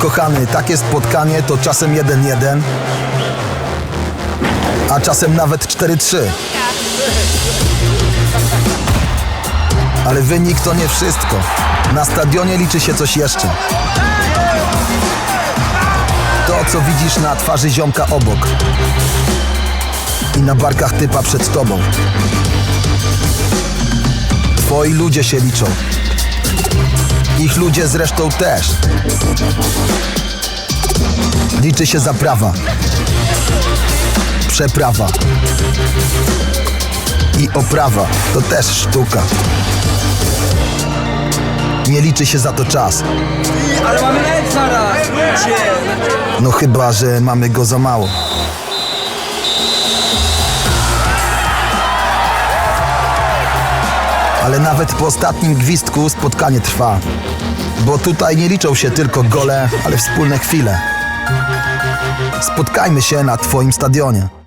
kochany, takie spotkanie to czasem 1-1, a czasem nawet 4-3. Ale wynik to nie wszystko. Na stadionie liczy się coś jeszcze. To, co widzisz na twarzy ziomka obok i na barkach typa przed tobą. Twoi ludzie się liczą. Ich ludzie zresztą też. Liczy się zaprawa, przeprawa i oprawa. To też sztuka. Nie liczy się za to czas. Ale mamy mecz zaraz! No chyba, że mamy go za mało. Ale nawet po ostatnim gwizdku spotkanie trwa. Bo tutaj nie liczą się tylko gole, ale wspólne chwile. Spotkajmy się na Twoim stadionie.